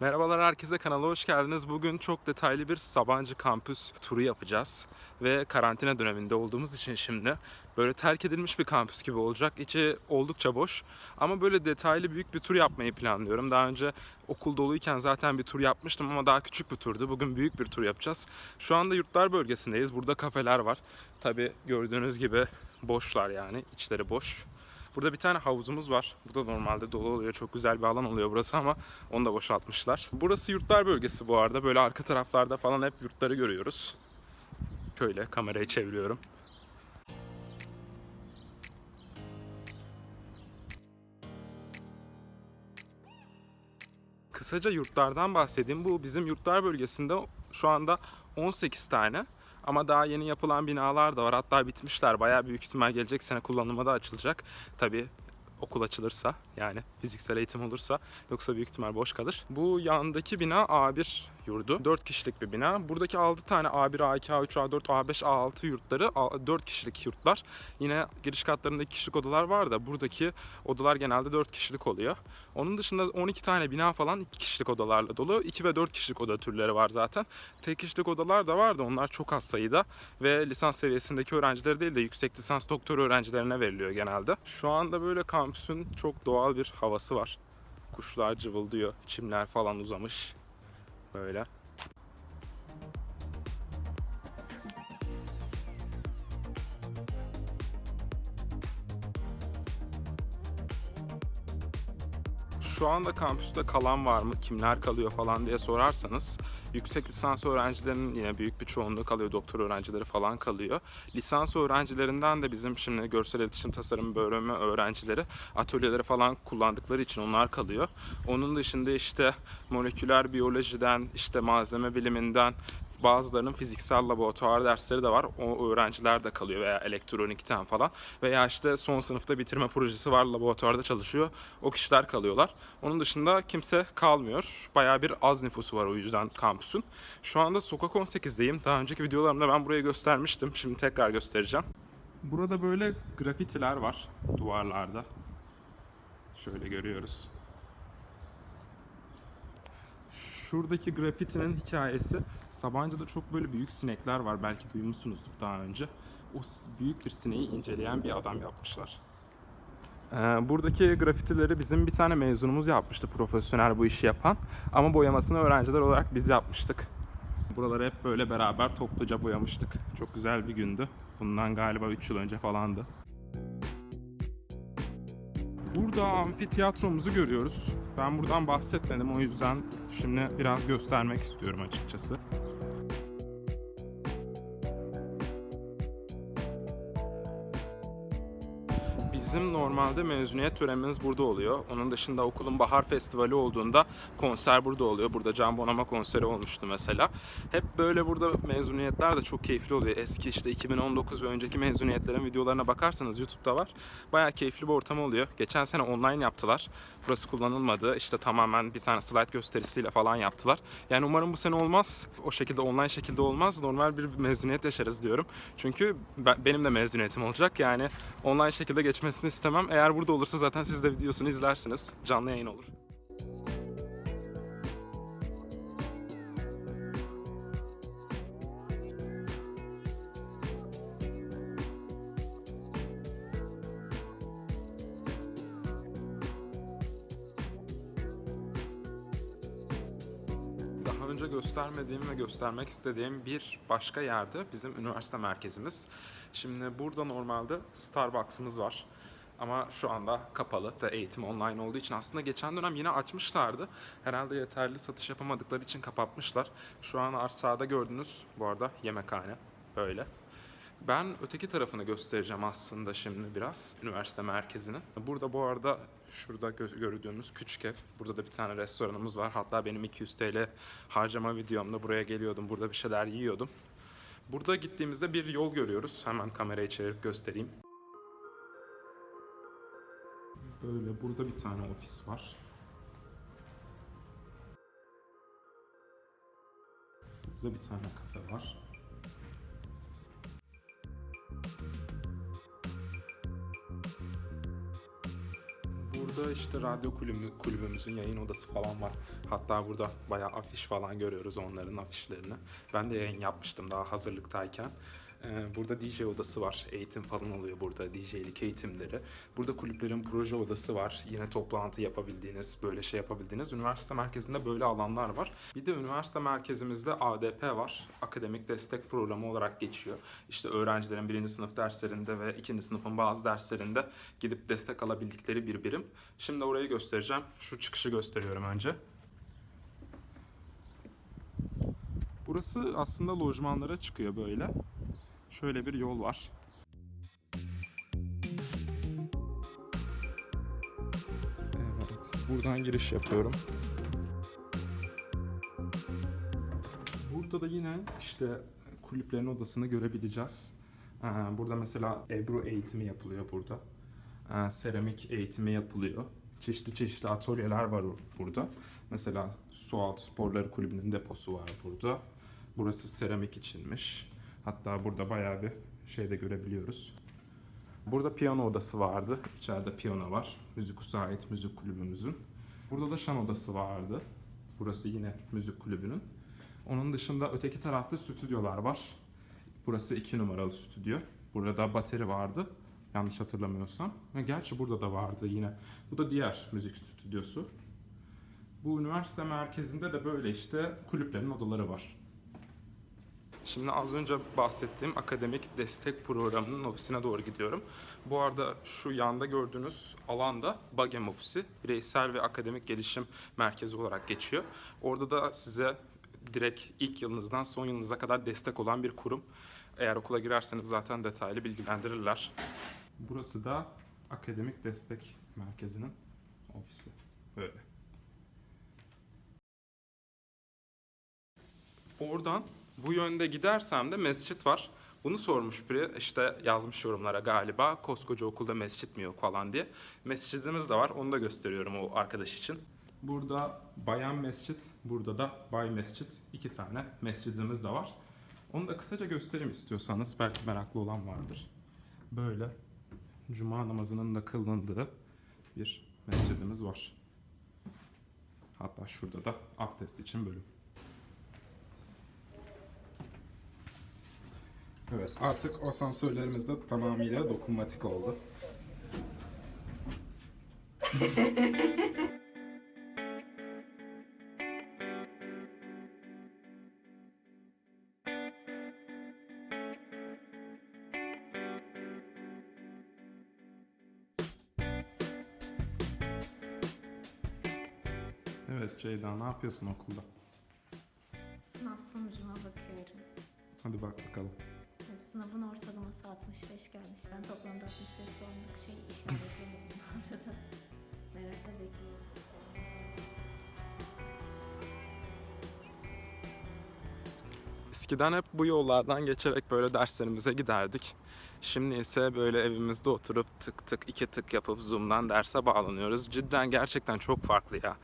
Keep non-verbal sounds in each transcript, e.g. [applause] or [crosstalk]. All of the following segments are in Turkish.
Merhabalar herkese kanala hoş geldiniz. Bugün çok detaylı bir Sabancı kampüs turu yapacağız. Ve karantina döneminde olduğumuz için şimdi böyle terk edilmiş bir kampüs gibi olacak. İçi oldukça boş ama böyle detaylı büyük bir tur yapmayı planlıyorum. Daha önce okul doluyken zaten bir tur yapmıştım ama daha küçük bir turdu. Bugün büyük bir tur yapacağız. Şu anda yurtlar bölgesindeyiz. Burada kafeler var. Tabi gördüğünüz gibi boşlar yani. içleri boş. Burada bir tane havuzumuz var. Bu da normalde dolu oluyor. Çok güzel bir alan oluyor burası ama onu da boşaltmışlar. Burası yurtlar bölgesi bu arada. Böyle arka taraflarda falan hep yurtları görüyoruz. Şöyle kamerayı çeviriyorum. Kısaca yurtlardan bahsedeyim. Bu bizim yurtlar bölgesinde şu anda 18 tane. Ama daha yeni yapılan binalar da var. Hatta bitmişler. Bayağı büyük ihtimal gelecek sene kullanıma da açılacak. Tabii okul açılırsa yani fiziksel eğitim olursa yoksa büyük ihtimal boş kalır. Bu yandaki bina A1 yurdu. 4 kişilik bir bina. Buradaki 6 tane A1, A2, A3, A4, A5, A6 yurtları 4 kişilik yurtlar. Yine giriş katlarında 2 kişilik odalar var da buradaki odalar genelde 4 kişilik oluyor. Onun dışında 12 tane bina falan 2 kişilik odalarla dolu. 2 ve 4 kişilik oda türleri var zaten. Tek kişilik odalar da var da onlar çok az sayıda ve lisans seviyesindeki öğrencileri değil de yüksek lisans doktor öğrencilerine veriliyor genelde. Şu anda böyle kampüsün çok doğal bir havası var. Kuşlar cıvıldıyor, çimler falan uzamış. Böyle. Şu anda kampüste kalan var mı, kimler kalıyor falan diye sorarsanız yüksek lisans öğrencilerinin yine büyük bir çoğunluğu kalıyor, doktor öğrencileri falan kalıyor. Lisans öğrencilerinden de bizim şimdi görsel iletişim tasarım bölümü öğrencileri atölyeleri falan kullandıkları için onlar kalıyor. Onun dışında işte moleküler biyolojiden, işte malzeme biliminden, bazılarının fiziksel laboratuvar dersleri de var. O öğrenciler de kalıyor veya elektronikten falan. Veya işte son sınıfta bitirme projesi var laboratuvarda çalışıyor. O kişiler kalıyorlar. Onun dışında kimse kalmıyor. Bayağı bir az nüfusu var o yüzden kampüsün. Şu anda sokak 18'deyim. Daha önceki videolarımda ben burayı göstermiştim. Şimdi tekrar göstereceğim. Burada böyle grafitiler var duvarlarda. Şöyle görüyoruz. Şuradaki grafitinin hikayesi Sabancı'da çok böyle büyük sinekler var. Belki duymuşsunuzdur daha önce. O büyük bir sineği inceleyen bir adam yapmışlar. Ee, buradaki grafitileri bizim bir tane mezunumuz yapmıştı. Profesyonel bu işi yapan. Ama boyamasını öğrenciler olarak biz yapmıştık. Buraları hep böyle beraber topluca boyamıştık. Çok güzel bir gündü. Bundan galiba 3 yıl önce falandı. Burada amfiteyatromuzu görüyoruz. Ben buradan bahsetmedim o yüzden şimdi biraz göstermek istiyorum açıkçası. Bizim normalde mezuniyet törenimiz burada oluyor. Onun dışında okulun bahar festivali olduğunda konser burada oluyor. Burada Can Bonama konseri olmuştu mesela. Hep böyle burada mezuniyetler de çok keyifli oluyor. Eski işte 2019 ve önceki mezuniyetlerin videolarına bakarsanız YouTube'da var. Bayağı keyifli bir ortam oluyor. Geçen sene online yaptılar. Burası kullanılmadı. İşte tamamen bir tane slide gösterisiyle falan yaptılar. Yani umarım bu sene olmaz. O şekilde online şekilde olmaz. Normal bir mezuniyet yaşarız diyorum. Çünkü ben, benim de mezuniyetim olacak. Yani online şekilde geçmesini istemem. Eğer burada olursa zaten siz de videosunu izlersiniz. Canlı yayın olur. Önce göstermediğim ve göstermek istediğim bir başka yerde bizim üniversite merkezimiz. Şimdi burada normalde Starbucks'ımız var. Ama şu anda kapalı. Da eğitim online olduğu için aslında geçen dönem yine açmışlardı. Herhalde yeterli satış yapamadıkları için kapatmışlar. Şu an arsada gördünüz bu arada yemekhane böyle. Ben öteki tarafını göstereceğim aslında şimdi biraz üniversite merkezinin. Burada bu arada şurada gö- gördüğümüz küçük ev. Burada da bir tane restoranımız var. Hatta benim 200 TL harcama videomda buraya geliyordum. Burada bir şeyler yiyordum. Burada gittiğimizde bir yol görüyoruz. Hemen kamerayı çevirip göstereyim. Böyle burada bir tane ofis var. Burada bir tane kafe var. Burada işte radyo kulübü, kulübümüzün yayın odası falan var. Hatta burada bayağı afiş falan görüyoruz onların afişlerini. Ben de yayın yapmıştım daha hazırlıktayken. Ee, Burada DJ odası var. Eğitim falan oluyor burada. DJ'lik eğitimleri. Burada kulüplerin proje odası var. Yine toplantı yapabildiğiniz, böyle şey yapabildiğiniz. Üniversite merkezinde böyle alanlar var. Bir de üniversite merkezimizde ADP var. Akademik Destek Programı olarak geçiyor. İşte öğrencilerin birinci sınıf derslerinde ve ikinci sınıfın bazı derslerinde gidip destek alabildikleri bir birim. Şimdi orayı göstereceğim. Şu çıkışı gösteriyorum önce. Burası aslında lojmanlara çıkıyor böyle. Şöyle bir yol var. Evet, buradan giriş yapıyorum. Burada da yine işte kulüplerin odasını görebileceğiz. Ee, Burada mesela Ebru eğitimi yapılıyor burada. Ee, Seramik eğitimi yapılıyor. Çeşitli çeşitli atölyeler var burada. Mesela Sualtı Sporları Kulübü'nün deposu var burada. Burası seramik içinmiş. Hatta burada bayağı bir şey de görebiliyoruz. Burada piyano odası vardı. İçeride piyano var. Müzik ait müzik kulübümüzün. Burada da şan odası vardı. Burası yine müzik kulübünün. Onun dışında öteki tarafta stüdyolar var. Burası iki numaralı stüdyo. Burada bateri vardı. Yanlış hatırlamıyorsam. Ha, gerçi burada da vardı yine. Bu da diğer müzik stüdyosu. Bu üniversite merkezinde de böyle işte kulüplerin odaları var. Şimdi az önce bahsettiğim akademik destek programının ofisine doğru gidiyorum. Bu arada şu yanda gördüğünüz alanda Bagem ofisi, bireysel ve akademik gelişim merkezi olarak geçiyor. Orada da size direkt ilk yılınızdan son yılınıza kadar destek olan bir kurum. Eğer okula girerseniz zaten detaylı bilgilendirirler. Burası da akademik destek merkezinin ofisi. Böyle. Oradan bu yönde gidersem de mescit var. Bunu sormuş biri işte yazmış yorumlara galiba koskoca okulda mescit mi yok falan diye. Mescidimiz de var onu da gösteriyorum o arkadaş için. Burada bayan mescit, burada da bay mescit. iki tane mescidimiz de var. Onu da kısaca göstereyim istiyorsanız belki meraklı olan vardır. Böyle cuma namazının da kılındığı bir mescidimiz var. Hatta şurada da abdest için bölüm. Evet artık asansörlerimiz de tamamıyla dokunmatik oldu. Evet Ceyda ne yapıyorsun okulda? Sınav sonucuma bakıyorum. Hadi bak bakalım. Sınavın ortalaması 65 gelmiş. Ben toplamda 65 puanlık şey işaretlemedim bu [laughs] arada. Merakla bekliyorum. Eskiden hep bu yollardan geçerek böyle derslerimize giderdik. Şimdi ise böyle evimizde oturup tık tık iki tık yapıp Zoom'dan derse bağlanıyoruz. Cidden gerçekten çok farklı ya.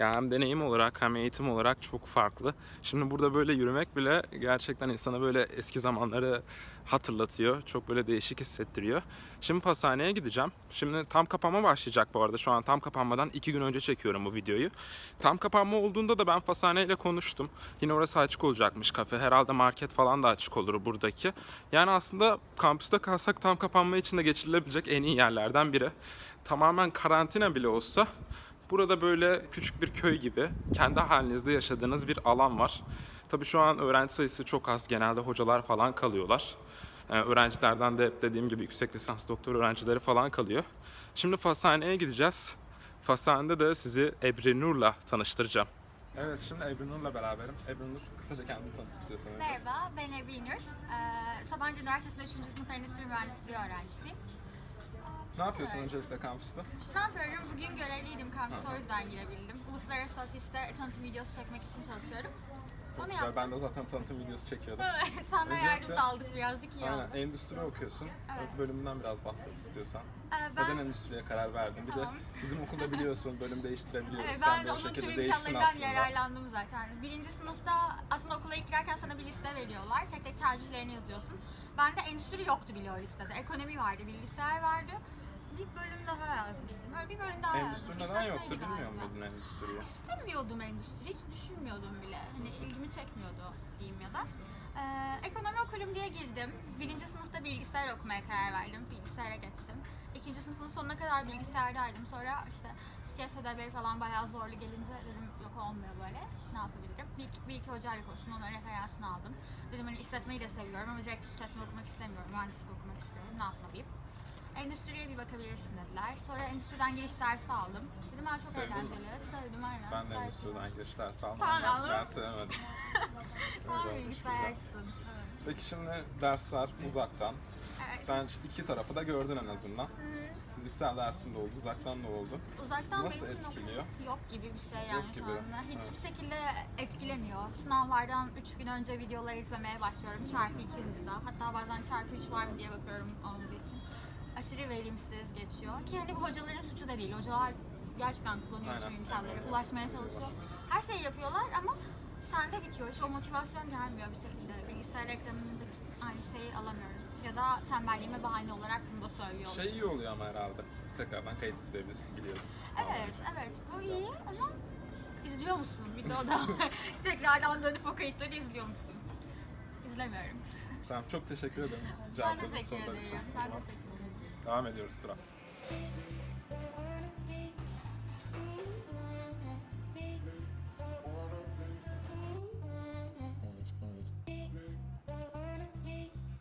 Ya hem deneyim olarak hem eğitim olarak çok farklı. Şimdi burada böyle yürümek bile gerçekten insana böyle eski zamanları hatırlatıyor. Çok böyle değişik hissettiriyor. Şimdi pastaneye gideceğim. Şimdi tam kapanma başlayacak bu arada. Şu an tam kapanmadan iki gün önce çekiyorum bu videoyu. Tam kapanma olduğunda da ben Fasane ile konuştum. Yine orası açık olacakmış kafe. Herhalde market falan da açık olur buradaki. Yani aslında kampüste kalsak tam kapanma için de geçirilebilecek en iyi yerlerden biri. Tamamen karantina bile olsa burada böyle küçük bir köy gibi kendi halinizde yaşadığınız bir alan var. Tabii şu an öğrenci sayısı çok az. Genelde hocalar falan kalıyorlar. Ee, öğrencilerden de hep dediğim gibi yüksek lisans doktor öğrencileri falan kalıyor. Şimdi Fashane'ye gideceğiz. Fashane'de de sizi Ebru Nur'la tanıştıracağım. Evet şimdi Ebru Nur'la beraberim. Ebru Nur kısaca kendini tanıt istiyorsan. Merhaba, ben Ebru İnur. Ee, Sabancı Üniversitesi'nde 3. sınıf Endüstri Mühendisliği öğrencisiyim. Ne yapıyorsun öncelikle kampüste? Ne yapıyorum? Bugün görevliydim kampüse, o yüzden girebildim. Uluslararası ofiste tanıtım videosu çekmek için çalışıyorum. Çok Onu güzel. yaptım. Ben de zaten tanıtım videosu çekiyordum. [laughs] Senden Öncelikle- yardım da aldık birazcık iyi Aynen. oldu. Endüstri okuyorsun. Evet. Bölümünden biraz bahset istiyorsan. Ee, ben, Neden endüstriye karar verdin? Bir Tamam. de bizim okulda biliyorsun bölüm değiştirebiliyoruz. evet, Sen ben de de o onun tüm şekilde değiştin imkanlarından aslında. yararlandım zaten. Birinci sınıfta aslında okula ilk girerken sana bir liste veriyorlar. Tek tek tercihlerini yazıyorsun. Bende endüstri yoktu bile o listede. Ekonomi vardı, bilgisayar vardı. Bir bölüm daha yazmıştım. Böyle bir bölüm daha Endüstri yazdım. neden İstatistikleri yoktu bilmiyor galiba. muydun endüstriyi? İstemiyordum endüstri, hiç düşünmüyordum bile. Hani ilgimi çekmiyordu diyeyim ya da. Ee, ekonomi okurum diye girdim. Birinci sınıfta bilgisayar okumaya karar verdim. Bilgisayara geçtim. İkinci sınıfın sonuna kadar bilgisayardaydım. Sonra işte CS ödevleri falan bayağı zorlu gelince dedim yok olmuyor böyle. Ne yapabilirim? Bir, iki- bir iki hocayla konuştum. Onların referansını aldım. Dedim hani işletmeyi de seviyorum ama direkt işletme okumak istemiyorum. Mühendislik okumak istiyorum. Ne yapmalıyım? Endüstriye bir bakabilirsin dediler. Sonra endüstriden giriş dersi aldım. Dedim ben çok Sevdin mi? eğlenceli. Sevdim aynen. Ben de Gayet endüstriden giriş dersi almadım. Sen Ben, aldın ben mı? sevmedim. [laughs] Sen Öyle olmuş bilgisayarcısın. güzel. Evet. Peki şimdi dersler uzaktan. Evet. Sen iki tarafı da gördün en azından. Fiziksel dersin de oldu, uzaktan da oldu. Uzaktan Nasıl benim için etkiliyor? yok gibi bir şey yani Yok gibi, şu anda. Hiçbir şekilde etkilemiyor. Sınavlardan 3 gün önce videoları izlemeye başlıyorum. Çarpı 2 hızla. Hatta bazen çarpı 3 var mı diye bakıyorum olmadığı için. Aşırı verimsiz geçiyor. Ki hani bu hocaların suçu da değil. Hocalar gerçekten kullanıyor tüm imkanları. Ulaşmaya çalışıyor. Her şeyi yapıyorlar ama sende bitiyor. Hiç o motivasyon gelmiyor bir şekilde. Bilgisayar ekranındaki aynı şeyi alamıyorum. Ya da tembelliğime bahane olarak bunu da söylüyorum. Şey iyi oluyor ama herhalde. Tekrardan kayıt izleyebiliyorsun, biliyorsun. Evet, evet. Bu iyi ama izliyor musun? Videoda [laughs] tekrardan dönüp o kayıtları izliyor musun? İzlemiyorum. Tamam, çok teşekkür ederim. Ben teşekkür ederim. Ben teşekkür ederim. Devam ediyoruz tura.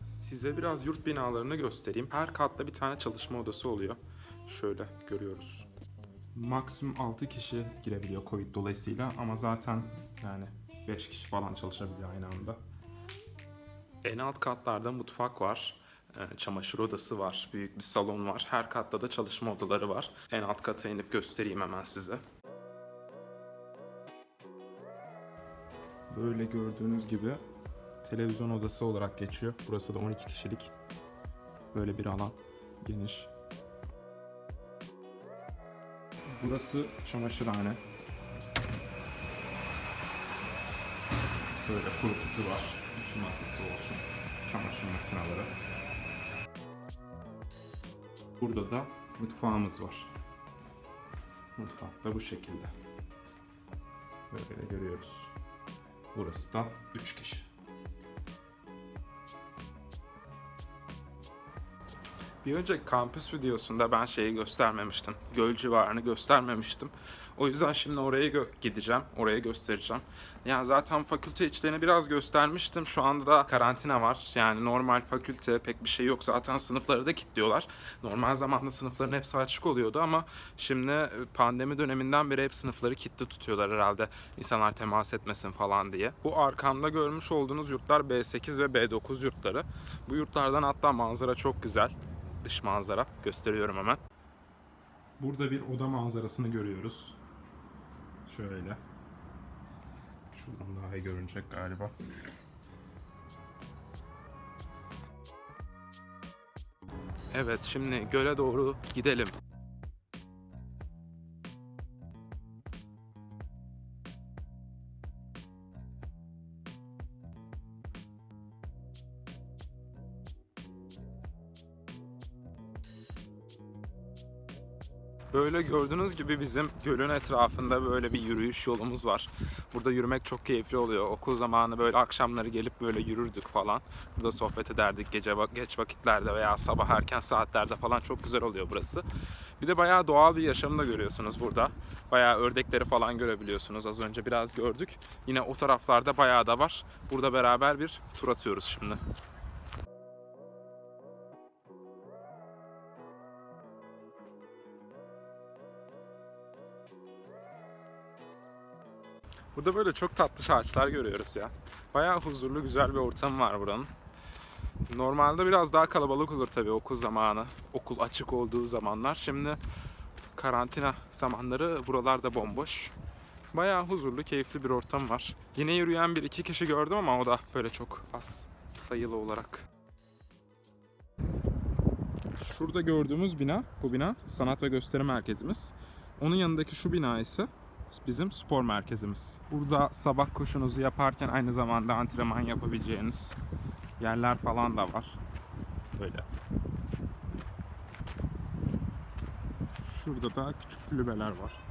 Size biraz yurt binalarını göstereyim. Her katta bir tane çalışma odası oluyor. Şöyle görüyoruz. Maksimum 6 kişi girebiliyor Covid dolayısıyla ama zaten yani 5 kişi falan çalışabiliyor aynı anda. En alt katlarda mutfak var. E, Çamaşır odası var. Büyük bir salon var. Her katta da çalışma odaları var. En alt kata inip göstereyim hemen size. Böyle gördüğünüz gibi televizyon odası olarak geçiyor. Burası da 12 kişilik. Böyle bir alan. Geniş. Burası çamaşırhane. Böyle kurutucu var. Ütü masası olsun. Çamaşır makineleri. Burada da mutfağımız var. Mutfak da bu şekilde. Böyle görüyoruz. Burası da 3 kişi. Bir önceki kampüs videosunda ben şeyi göstermemiştim. Göl civarını göstermemiştim. O yüzden şimdi oraya gö- gideceğim. Oraya göstereceğim. Ya zaten fakülte içlerini biraz göstermiştim. Şu anda da karantina var. Yani normal fakülte pek bir şey yok. Zaten sınıfları da kilitliyorlar. Normal zamanda sınıfların hepsi açık oluyordu ama şimdi e, pandemi döneminden beri hep sınıfları kilitli tutuyorlar herhalde. İnsanlar temas etmesin falan diye. Bu arkamda görmüş olduğunuz yurtlar B8 ve B9 yurtları. Bu yurtlardan hatta manzara çok güzel. Dış manzara. Gösteriyorum hemen. Burada bir oda manzarasını görüyoruz. Şöyle. Şuradan daha iyi görünecek galiba. Evet şimdi göle doğru gidelim. Böyle gördüğünüz gibi bizim gölün etrafında böyle bir yürüyüş yolumuz var. Burada yürümek çok keyifli oluyor. Okul zamanı böyle akşamları gelip böyle yürürdük falan. Burada sohbet ederdik gece geç vakitlerde veya sabah erken saatlerde falan çok güzel oluyor burası. Bir de bayağı doğal bir yaşamı da görüyorsunuz burada. Bayağı ördekleri falan görebiliyorsunuz. Az önce biraz gördük. Yine o taraflarda bayağı da var. Burada beraber bir tur atıyoruz şimdi. Burada böyle çok tatlı ağaçlar görüyoruz ya. Bayağı huzurlu, güzel bir ortam var buranın. Normalde biraz daha kalabalık olur tabii okul zamanı. Okul açık olduğu zamanlar. Şimdi karantina zamanları buralarda bomboş. Bayağı huzurlu, keyifli bir ortam var. Yine yürüyen bir iki kişi gördüm ama o da böyle çok az sayılı olarak. Şurada gördüğümüz bina, bu bina sanat ve gösteri merkezimiz. Onun yanındaki şu bina ise bizim spor merkezimiz. Burada sabah koşunuzu yaparken aynı zamanda antrenman yapabileceğiniz yerler falan da var. Böyle. Şurada da küçük kulübeler var.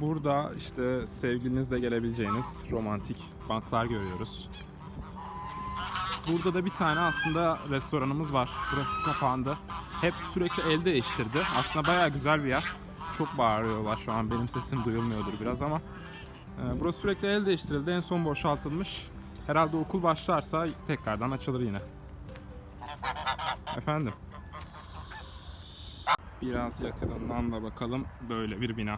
Burada işte sevgilinizle gelebileceğiniz romantik banklar görüyoruz. Burada da bir tane aslında restoranımız var. Burası kapandı. Hep sürekli el değiştirdi. Aslında bayağı güzel bir yer. Çok bağırıyorlar şu an. Benim sesim duyulmuyordur biraz ama. e, burası sürekli el değiştirildi. En son boşaltılmış. Herhalde okul başlarsa tekrardan açılır yine. Efendim. Biraz yakınından da bakalım. Böyle bir bina.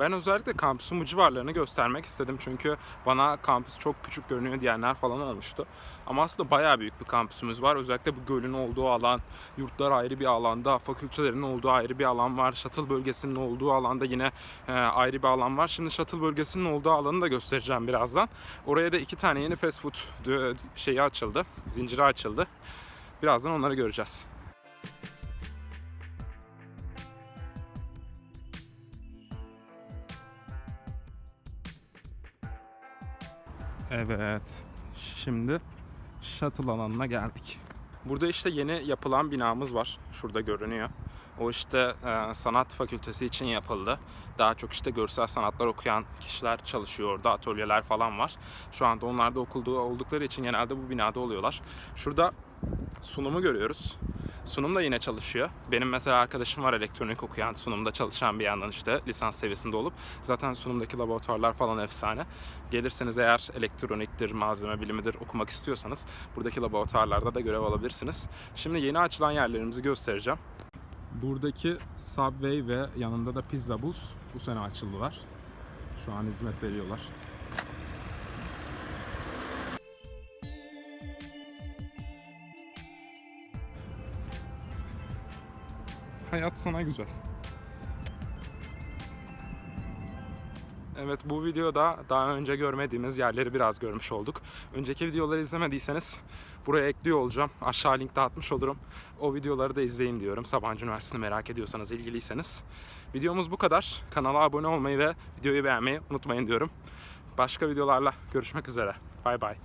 Ben özellikle kampüsün bu civarlarını göstermek istedim çünkü bana kampüs çok küçük görünüyor diyenler falan olmuştu. Ama aslında bayağı büyük bir kampüsümüz var. Özellikle bu gölün olduğu alan, yurtlar ayrı bir alanda, fakültelerin olduğu ayrı bir alan var. Shuttle bölgesinin olduğu alanda yine e, ayrı bir alan var. Şimdi shuttle bölgesinin olduğu alanı da göstereceğim birazdan. Oraya da iki tane yeni fast food dü- şeyi açıldı, zinciri açıldı. Birazdan onları göreceğiz. Evet. Şimdi shuttle alanına geldik. Burada işte yeni yapılan binamız var. Şurada görünüyor. O işte e, sanat fakültesi için yapıldı. Daha çok işte görsel sanatlar okuyan kişiler çalışıyor orada. Atölyeler falan var. Şu anda onlar da okulda oldukları için genelde bu binada oluyorlar. Şurada sunumu görüyoruz. Sunum da yine çalışıyor. Benim mesela arkadaşım var elektronik okuyan, sunumda çalışan bir yandan işte lisans seviyesinde olup. Zaten sunumdaki laboratuvarlar falan efsane. Gelirseniz eğer elektroniktir, malzeme bilimidir okumak istiyorsanız buradaki laboratuvarlarda da görev alabilirsiniz. Şimdi yeni açılan yerlerimizi göstereceğim. Buradaki Subway ve yanında da Pizza Bus bu sene açıldılar. Şu an hizmet veriyorlar. Hayat sana güzel. Evet bu videoda daha önce görmediğimiz yerleri biraz görmüş olduk. Önceki videoları izlemediyseniz buraya ekliyor olacağım. Aşağı linkte atmış olurum. O videoları da izleyin diyorum. Sabancı Üniversitesi'ni merak ediyorsanız, ilgiliyseniz. Videomuz bu kadar. Kanala abone olmayı ve videoyu beğenmeyi unutmayın diyorum. Başka videolarla görüşmek üzere. Bay bay.